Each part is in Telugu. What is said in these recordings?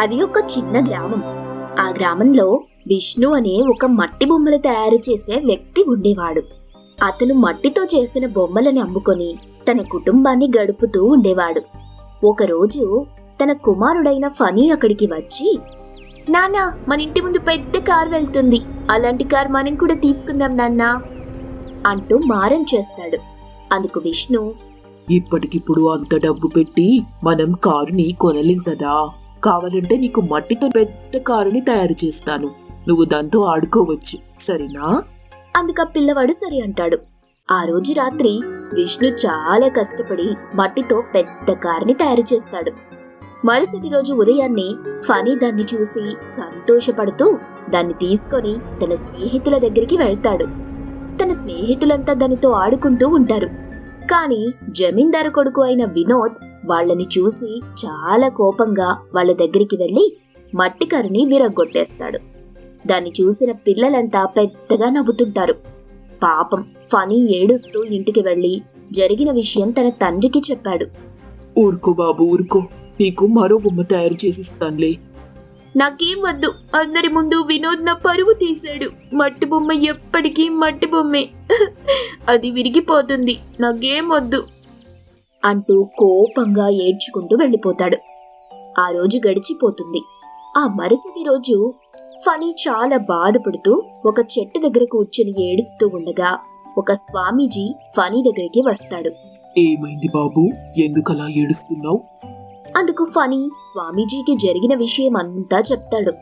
అది ఒక చిన్న గ్రామం. ఆ గ్రామంలో విష్ణు అనే ఒక మట్టి బొమ్మలు తయారు చేసే వ్యక్తి ఉండేవాడు. అతను మట్టితో చేసిన బొమ్మలని అమ్ముకొని తన కుటుంబాన్ని గడుపుతూ ఉండేవాడు. ఒకరోజు తన కుమారుడైన ఫనీ అక్కడికి వచ్చి నానా మన ఇంటి ముందు పెద్ద కార్ వెళ్తుంది. అలాంటి కార్ మనం కూడా తీసుకుందాం నాన్నా అంటూ మారం చేస్తాడు. అందుకు విష్ణు ఇప్పటికిప్పుడు అంత డబ్బు పెట్టి మనం కారుని కొనలేం కదా? కావాలంటే నీకు మట్టితో పెద్ద కారుని తయారు చేస్తాను. నువ్వు దాంతో ఆడుకోవచ్చు. సరేనా? అందుక పిల్లవాడు సరి అంటాడు. ఆ రోజు రాత్రి విష్ణు చాలా కష్టపడి మట్టితో పెద్ద కారుని తయారు చేస్తాడు. మరుసటి రోజు ఉదయాన్నే ఫనీ దాన్ని చూసి సంతోషపడుతూ దాన్ని తీసుకొని తన స్నేహితుల దగ్గరికి వెళ్తాడు. తన స్నేహితులంతా దానితో ఆడుకుంటూ ఉంటారు. కానీ జమీందారు కొడుకు అయిన వినోద్ వాళ్ళని చూసి చాలా కోపంగా వాళ్ళ దగ్గరికి వెళ్ళి మట్టి కారుని విరగ్గొట్టేస్తాడు. దాన్ని చూసిన పిల్లలంతా పెద్దగా నవ్వుతుంటారు. పాపం ఫనీ ఏడుస్తూ ఇంటికి వెళ్ళి జరిగిన విషయం తన తండ్రికి చెప్పాడు. ఊరుకో బాబు ఊరుకో. నీకు మరో బొమ్మ తయారు చేసిస్తానులే. నాకేం వద్దు. అందరి ముందు వినోద్ నా పరువు తీశాడు. మట్టి బొమ్మ ఎప్పటికీ మట్టి బొమ్మే. అది విరిగిపోతుంది. నాకేం వద్దు. అంటూ కోపంగా ఏడ్చుకుంటూ వెళ్ళిపోతాడు. ఆ రోజు గడిచిపోతుంది. ఆ మరుసటి రోజు ఫనీ చాలా బాధపడుతూ ఒక చెట్టు దగ్గర కూర్చుని ఏడుస్తూ ఉండగా ఒక స్వామీజీ ఫనీ దగ్గరికి వస్తాడు. ఏమైంది బాబు? ఎందుకలా ఏడుస్తున్నావు? అందుకు ఫనీ స్వామీజీకి జరిగిన విషయం అంతా చెప్తాడు.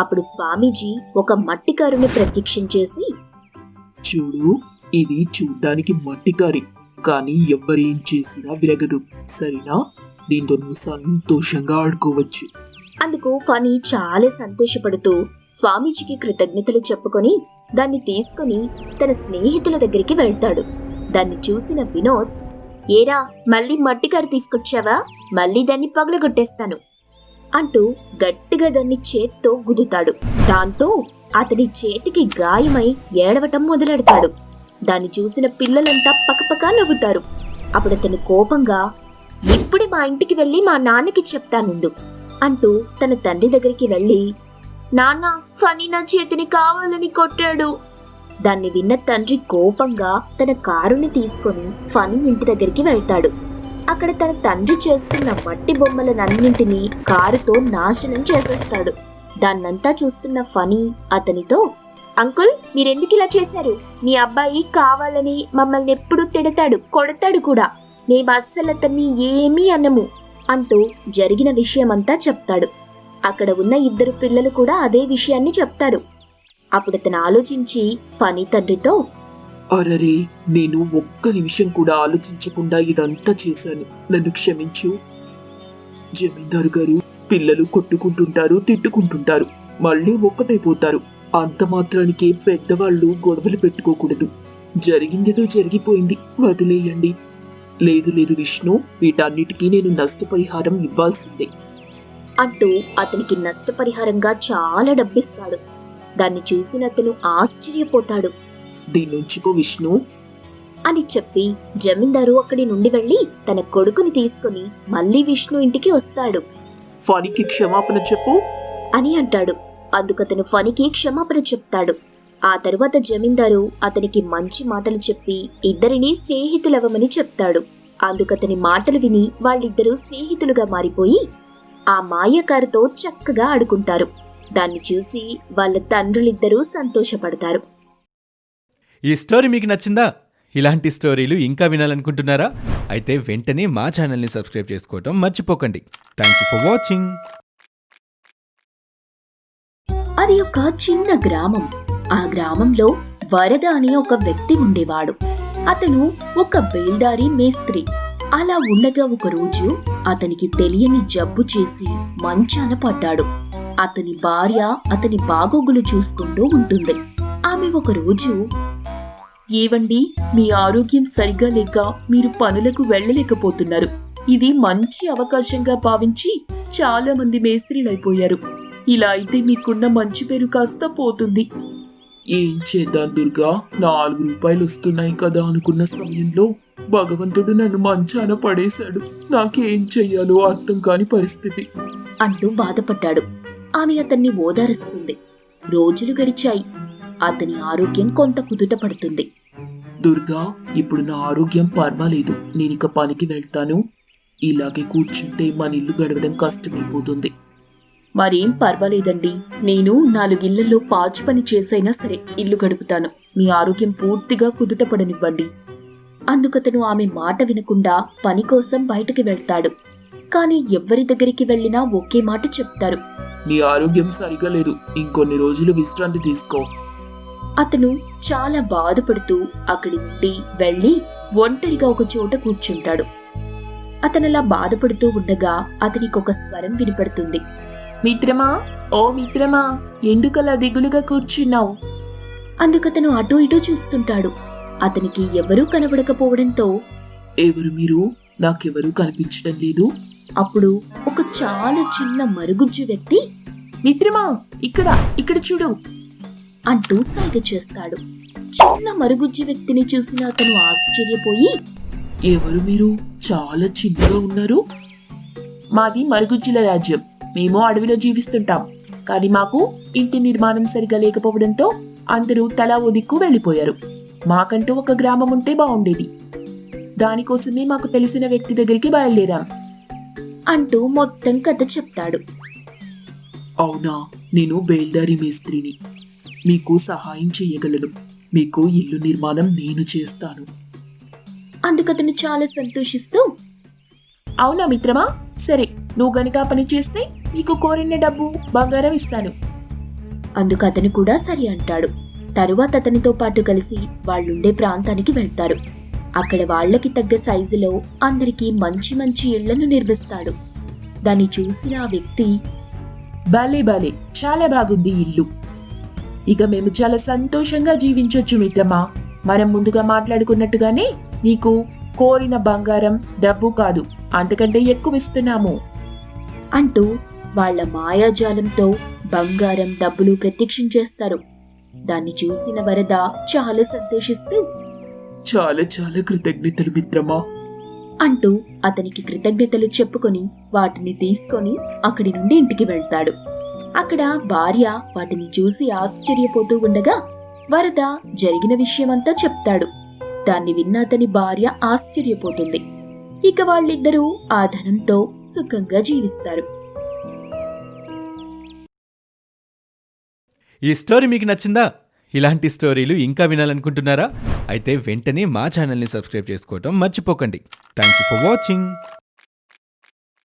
అప్పుడు స్వామీజీ ఒక మట్టి కారుని ప్రత్యక్షం చేసి చూడు ఇది చూడ్డానికి మట్టి కారి కానీ ఎవ్వరేం చేసినా విరగదు. సరేనా? దీంతో నువ్వు సంతోషంగా ఆడుకోవచ్చు. అందుకు ఫనీ చాలా సంతోషపడుతూ స్వామీజీకి కృతజ్ఞతలు చెప్పుకొని దాన్ని తీసుకుని తన స్నేహితుల దగ్గరికి వెళ్తాడు. దాన్ని చూసిన వినోద్ ఏరా మళ్ళీ మట్టి కారు తీసుకొచ్చావా? మళ్ళీ దాన్ని పగలగొట్టేస్తాను అంటూ గట్టిగా దాన్ని చేత్తో గుద్దుతాడు. దాంతో అతడి చేతికి గాయమై ఏడవటం మొదలెడతాడు. దాన్ని చూసిన పిల్లలంతా పకపకా నవ్వుతారు. అప్పుడు అతను కోపంగా ఇప్పుడే మా ఇంటికి వెళ్ళి మా నాన్నకి చెప్తానుండు అంటూ తన తండ్రి దగ్గరికి వెళ్ళి నాన్న ఫనీ నా చేతిని కావాలని కొట్టాడు. దాన్ని విన్న తండ్రి కోపంగా తన కారుని తీసుకొని ఫనీ ఇంటి దగ్గరికి వెళ్తాడు. అక్కడ తన తండ్రి చేస్తున్న మట్టి బొమ్మలనన్నింటినీ కారుతో నాశనం చేసేస్తాడు. దాన్నంతా చూస్తున్న ఫనీ అతనితో అంకుల్ మీరెందుకు ఇలా చేశారు? మీ అబ్బాయి కావాలని మమ్మల్ని ఎప్పుడు తిడతాడు కొడతాడు కూడా. మేము అస్సలు అతన్ని ఏమీ అనము అంటూ జరిగిన విషయమంతా చెప్తాడు. అక్కడ ఉన్న ఇద్దరు పిల్లలు కూడా అదే విషయాన్ని చెప్తారు. అప్పుడు అతను ఆలోచించి ఫనీ తండ్రితో? అరరే నేను ఒక్క నిమిషం కూడా ఆలోచించకుండా ఇదంతా చేశాను. నన్ను క్షమించు. జమీందారు గారు పిల్లలు కొట్టుకుంటుంటారు తిట్టుకుంటుంటారు. మళ్ళీ ఒక్కటైపోతారు. అంత మాత్రానికే పెద్దవాళ్ళు గొడవలు పెట్టుకోకూడదు. జరిగిందేదో జరిగిపోయింది వదిలేయండి. లేదు లేదు విష్ణు వీటన్నిటికీ నేను నష్టపరిహారం ఇవ్వాల్సిందే. అంటూ అతనికి నష్టపరిహారంగా చాలా డబ్బిస్తాడు. దాన్ని చూసిన అతను ఆశ్చర్యపోతాడు. దీన్నుంచుకో విష్ణు. అని చెప్పి జమీందారు అక్కడి నుండి వెళ్ళి తన కొడుకుని తీసుకుని మళ్ళీ విష్ణు ఇంటికి వస్తాడు. ఫనికి క్షమాపణ చెప్పు. అని అంటాడు. అందుకతను ఫనికి క్షమాపణ చెప్తాడు. ఆ తరువాత జమీందారు అతనికి మంచి మాటలు చెప్పి ఇద్దరిని స్నేహితులవ్వమని చెప్తాడు. అందుకతని మాటలు విని వాళ్ళిద్దరూ స్నేహితులుగా మారిపోయి ఆ మాయకారుతో చక్కగా ఆడుకుంటారు. దాన్ని చూసి వాళ్ళ తండ్రులిద్దరూ సంతోషపడతారు. ఈ స్టోరీ మీకు నచ్చిందా? ఇలాంటి స్టోరీలు ఇంకా వినాలనుకుంటున్నారా? అయితే వెంటనే మా ఛానల్ని సబ్స్క్రైబ్ చేసుకోవటం మర్చిపోకండి. Thank you for watching. అది ఒక చిన్న గ్రామం. ఆ గ్రామంలో వరద అనే ఒక వ్యక్తి ఉండేవాడు. అతను ఒక బేల్దారి మేస్త్రి. అలా ఉండగా ఒక రోజు అతనికి తెలియని జబ్బు చేసి మంచాన పడ్డాడు. అతని భార్య అతని బాగోగులు చూసుకుంటూ ఉంటుంది. ఆమె ఒక రోజు ఏవండి మీ ఆరోగ్యం సరిగా లేక మీరు పనులకు వెళ్ళలేకపోతున్నారు. ఇది మంచి అవకాశంగా భావించి చాలా మంది మేస్త్రీలైపోయారు. ఇలా అయితే మీకున్న మంచి పేరు కాస్త పోతుంది. ఏం చేద్దాం దుర్గా? నాలుగు రూపాయలు వస్తున్నాయి కదా అనుకున్న సమయంలో భగవంతుడు నన్ను మంచాన పడేశాడు. నాకేం చెయ్యాలో అర్థం కాని పరిస్థితి. అంటూ బాధపడ్డాడు. ఆమె అతన్ని ఓదారుస్తుంది. రోజులు గడిచాయి. అతని ఆరోగ్యం కొంత కుదుట పడుతుంది. దుర్గా ఇప్పుడు నా ఆరోగ్యం పర్వాలేదు. నేనిక పనికి వెళ్తాను. ఇలాగే కూర్చుంటే మన ఇల్లు గడవడం కష్టమైపోతుంది. మరేం పర్వాలేదండి. నేను నాలుగిళ్ళలో పాచి పని చేసైనా సరే ఇల్లు గడుపుతాను. మీ ఆరోగ్యం పూర్తిగా కుదుట పడనివ్వండి అందుకతను ఆమె మాట వినకుండా పని కోసం బయటకు వెళ్తాడు. కాని ఎవ్వరి దగ్గరికి వెళ్ళినా ఒకే మాట చెప్తారు. నీ ఆరోగ్యం సరిగా లేదు. ఇంకొన్ని రోజులు విశ్రాంతి తీసుకో. అతను చాలా బాధపడుతూ అక్కడి నుండి వెళ్ళి ఒంటరిగా ఒక చోట కూర్చుంటాడు. అతనలా బాధపడుతూ ఉండగా అతనికి ఒక స్వరం వినపడుతుంది. మిత్రమా? ఓ మిత్రమా ఎందుకలా దిగులుగా కూర్చున్నావు? అందుకతను అటూ ఇటూ చూస్తుంటాడు. అతనికి ఎవరూ కనబడకపోవడంతో ఎవరు మీరు? నాకెవరూ కనిపించడం లేదు. అప్పుడు ఒక చాలా చిన్న మరుగుజ్జు వ్యక్తి మిత్రమా ఇక్కడ ఇక్కడ చూడు. అంటూ సైగ చేస్తాడు. చిన్న మరుగుజ్జు వ్యక్తిని చూసిన అతను ఆశ్చర్యపోయి ఎవరు మీరు? చాలా చిన్నగా ఉన్నారు. మాది మరుగుజ్జుల రాజ్యం. మేము అడవిలో జీవిస్తుంటాం. కానీ మాకు ఇంటి నిర్మాణం సరిగా లేకపోవడంతో అందరూ తలా ఓ దిక్కు వెళ్ళిపోయారు. మాకంటూ ఒక గ్రామం ఉంటే బాగుండేది దానికోసమే మాకు తెలిసిన వ్యక్తి దగ్గరికి బయలుదేరాం. అంటూ మొత్తం కథ చెప్తాడు. అవునా? నేను బేల్దారి మేస్త్రిని. మీకు సహాయం చేయగలను. మీకు ఇల్లు నిర్మాణం నేను చేస్తాను. అందుకతను చాలా సంతోషిస్తూ అవునా మిత్రమా? సరే నువ్వు గనుక పని చేస్తే నీకు కోరిన డబ్బు బంగారం ఇస్తాను. అందుకు అతను కూడా సరి అంటాడు. తరువాత అతనితో పాటు కలిసి వాళ్ళుండే ప్రాంతానికి వెళ్తారు. అక్కడ వాళ్ళకి తగ్గ సైజులో అందరికీ మంచి మంచి ఇళ్ళను నిర్మిస్తాడు. దాన్ని చూసిన ఆ వ్యక్తి భలే భలే చాలా బాగుంది ఇల్లు. ఇక మేము చాలా సంతోషంగా జీవించొచ్చు మిత్రమా? మనం ముందుగా మాట్లాడుకున్నట్టుగానే నీకు కోరిన బంగారం డబ్బు కాదు. అంతకంటే ఎక్కువ ఇస్తున్నాము. అంటూ వాళ్ళ మాయాజాలంతో బంగారం డబ్బులు ప్రత్యక్షం చేస్తారు. దాన్ని చూసిన వరద చాలా సంతోషిస్తూ చాలా చాలా కృతజ్ఞతలు మిత్రమా? అంటూ అతనికి కృతజ్ఞతలు చెప్పుకొని వాటిని తీసుకొని అక్కడి నుండి ఇంటికి వెళ్తాడు. అక్కడ భార్య వాటిని చూసి ఆశ్చర్యపోతూ ఉండగా వరద జరిగిన విషయమంతా చెప్తాడు. దాన్ని విన్న అతని భార్య ఆశ్చర్యపోతుంది. ఇక వాళ్ళిద్దరూ ఆ ధనంతో సుఖంగా జీవిస్తారు. ఈ స్టోరీ మీకు నచ్చిందా? ఇలాంటి స్టోరీలు ఇంకా వినాలనుకుంటున్నారా? అయితే వెంటనే మా ఛానల్ని సబ్స్క్రైబ్ చేసుకోవటం మర్చిపోకండి. Thank you for watching.